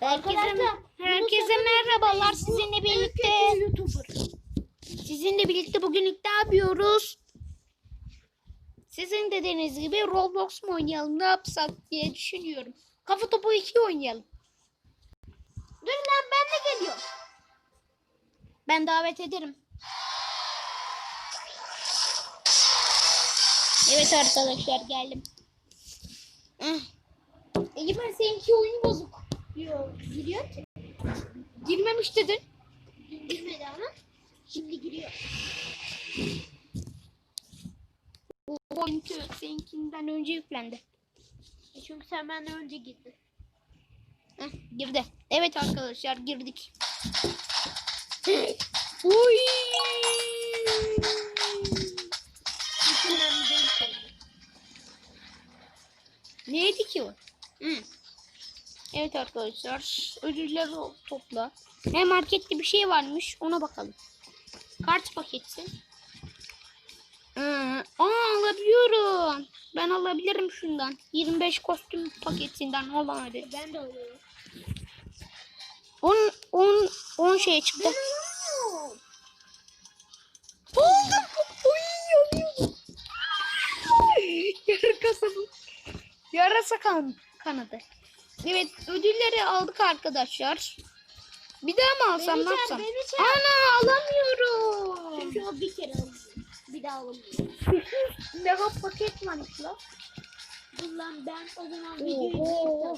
Herkese, herkese merhabalar. Sizinle birlikte sizinle birlikte bugün ne yapıyoruz? Sizin dediğiniz gibi Roblox mu oynayalım ne yapsak diye düşünüyorum. Kafa topu 2 oynayalım. Dur lan ben de geliyorum. Ben davet ederim. Evet arkadaşlar geldim. Eh. Egemen seninki oyun bozuk. Yok giriyor ki. Girmemiş dedin. Girmedi ama şimdi giriyor. Bu oyun seninkinden önce yüklendi. E Çünkü sen benden önce girdin. Heh, girdi. Evet arkadaşlar girdik. Uy! Neydi ki o? Hı. Evet arkadaşlar ödülleri topla. He markette bir şey varmış ona bakalım. Kart paketi. Hı. Aa alabiliyorum. Ben alabilirim şundan. 25 kostüm paketinden olan hadi. Ben de alıyorum. 10 10 10 şey çıktı. Oldum. Uy yanıyorum. Yarı kasabı. Yarasa kan kanadı. Evet ödülleri aldık arkadaşlar. Bir daha mı alsam Beni ne yapsam? çağır. Ana alamıyorum. Çünkü o bir kere alıyor. Bir daha alamıyor. Mega paket varmış la. Dur lan ben o zaman videoyu.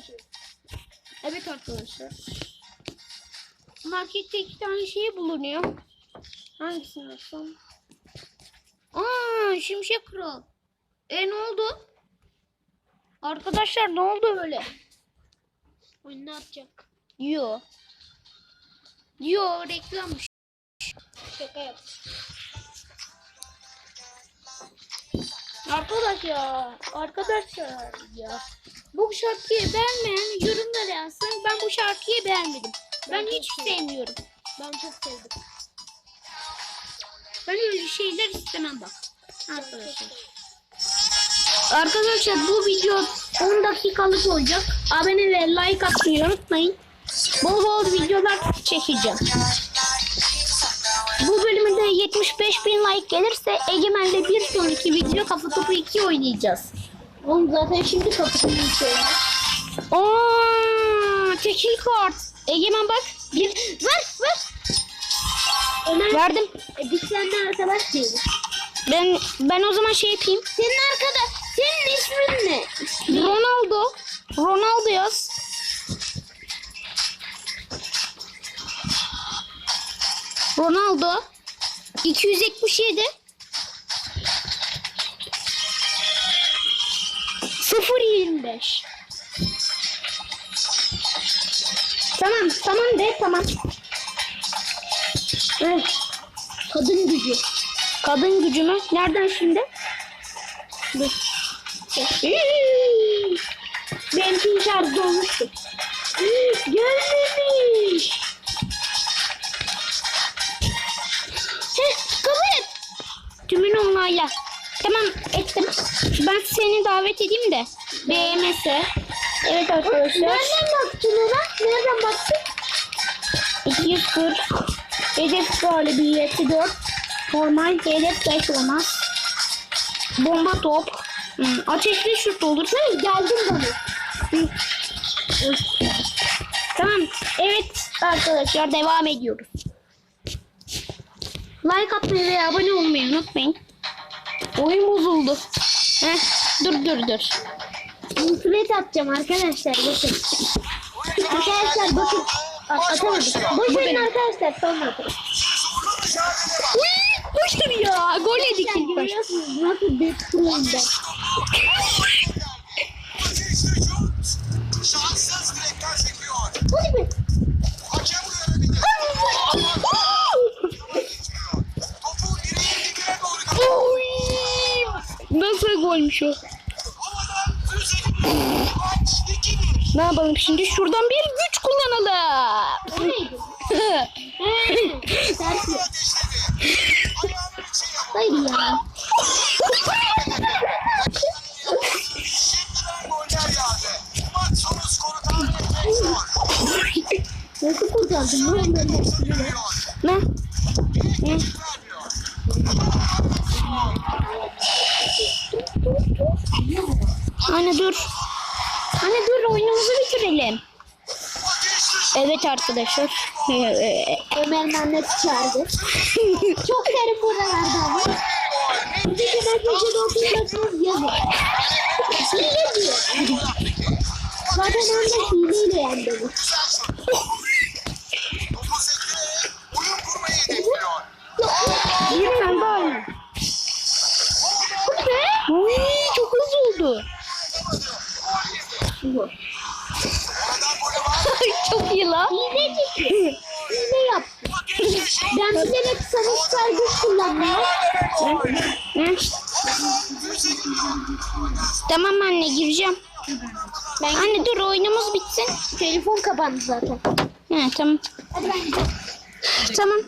Evet arkadaşlar. Markette iki tane şey bulunuyor. Hangisini alsam? Aa, şimşek kral. E ne oldu? Arkadaşlar ne oldu öyle? Oyun ne yapacak? Yo. Yo reklammış. Şaka yap. Arkadaşlar, arkadaşlar ya. Bu şarkıyı beğenmeyen yorumlara yazsın. Ben bu şarkıyı beğenmedim. Ben, Ben hiç sevdim. sevmiyorum. Ben çok sevdim. Ben öyle şeyler istemem bak. Arkadaşlar. Arkadaşlar bu video 10 dakikalık olacak. Abone ve like atmayı unutmayın. Bol bol videolar çekeceğim. Bu bölümde 75 bin like gelirse Egemen'le bir sonraki video Kafa Topu 2 oynayacağız. Oğlum zaten şimdi kapatın bir Aa, tekil kart. Egemen bak. Bir ver ver. Ömer, Verdim. e, biz seninle arkadaş değiliz. Ben ben o zaman şey yapayım. Senin arkadaş, senin ismin ne? Ronaldo. Yaz. Ronaldo. 277. 025. Tamam, tamam de, tamam. Evet. Kadın gücü. Kadın gücü mü? Nereden şimdi? Dur. Benimki şarj dolmuştu. Gelmemiş. Heh, kabul et. Tümünü onayla. Tamam ettim. Ben seni davet edeyim de. BMS. Evet arkadaşlar. Nereden baktın ona? Nereden baktın? 240. Hedef galibiyeti 4. Normal hedef 5 olmaz. Bomba top. Hmm, ateşli şut olur. Hey, geldin bana. Tamam. Evet arkadaşlar devam ediyoruz. Like atmayı ve abone olmayı unutmayın. Oyun bozuldu. Heh, dur dur dur. İnflet atacağım arkadaşlar bakın. Arkadaşlar bakın. A- Atamadık. Boş verin arkadaşlar atarım. Uy, Koştum ya. Gol yedik ilk başta. nasıl bir ben. Golmüş o? Havadan füze gibi. Maç 2-1. Ne yapalım şimdi? Şuradan bir güç kullanalım. Hayır ya. Nasıl kurtardın? De. Ne? Ne? Anne dur. Anne dur oyunumuzu bitirelim. Evet arkadaşlar. Ee, Ömer'in annesi çağırdı. Çok derin buralarda ama. Kadar gece dokuyorsanız yazın. Hile diyor. Zaten anne hileyle yendi bu. Kurmayı hedefliyor. bir tane daha oyna. Oy, çok hızlı oldu. Var. çok iyi lan. Hileci. Hile yaptı. Ben bilerek sana sargı kullanmıyorum. Hı? Tamam anne gireceğim. Ben Anne dur oyunumuz bitsin. telefon kapandı zaten. He tamam. Hadi ben gidiyorum. Tamam.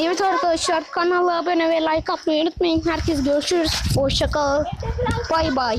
Evet arkadaşlar kanala abone ve like atmayı unutmayın. Herkes görüşürüz. Hoşçakal. Bay bay.